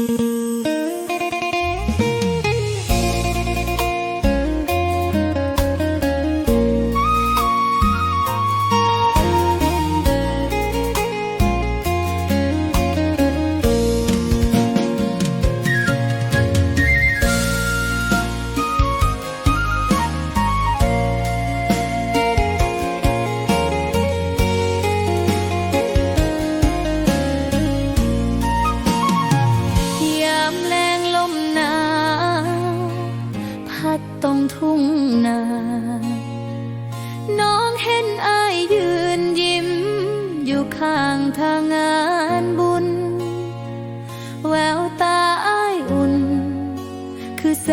ย อยู่ข้างทางงานบุญ แววตาอ้ายอุ่น คือแส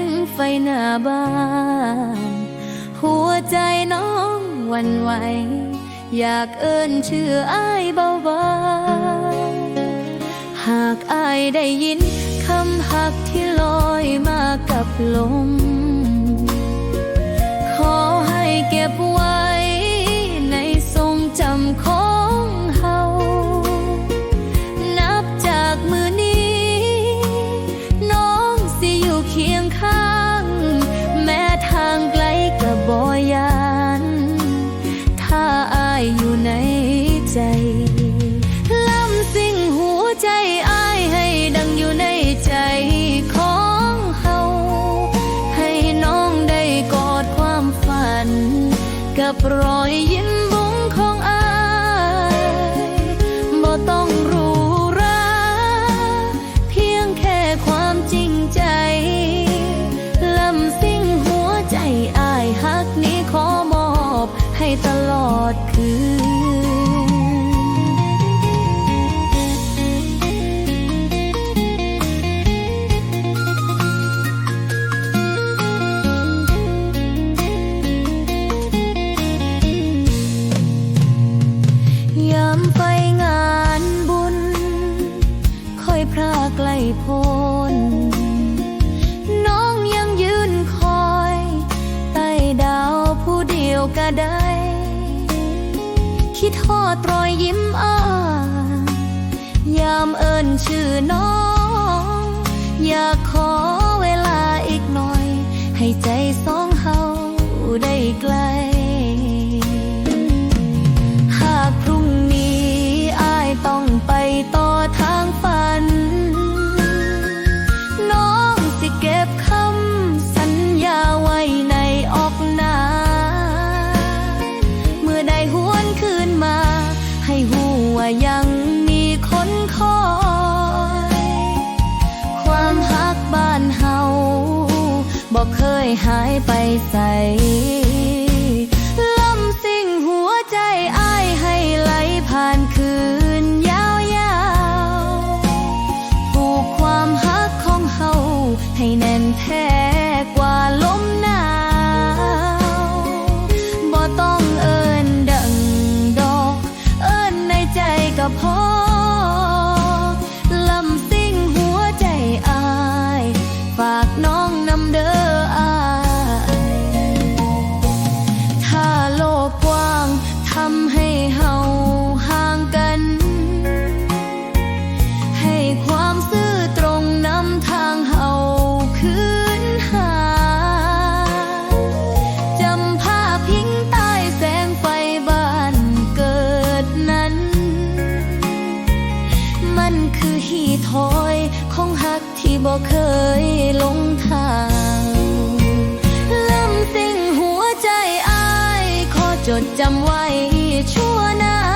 งไฟหน้าบ้าน หัวใจน้องวันไหว อยากเอิ้นชื่ออ้ายเบาๆหากอ้ายได้ยินคำหักที่ลอยมากับลม ใจอายให้ดังอยู่ในใจของเฮาให้น้องได้กอดความฝัน กับรอยยิ้มบุ้งของอายบ่ต้องรู้ราเพียงแค่ความจริงใจลำสิ่งหัวใจอายฮักนี้ขอมอบให้ตลอดคืน ยิ้มอ้ายยามเอิ้นชื่อน้อง อยากขอ หายไปใสลำสิ่งหัวใจอ้ายให้ไหลผ่านคืนยาวๆผูกความฮักของเฮาให้แน่นแท้ ทำให้เฮาห่างกัน ให้ความซื่อตรงนำทางเฮาคืนหา จำภาพพิงใต้แสงไฟบ้านเกิดนั้น มันคือหีถอยของหักที่บ่เคยลงทาง จดจำไว้ชั่วนา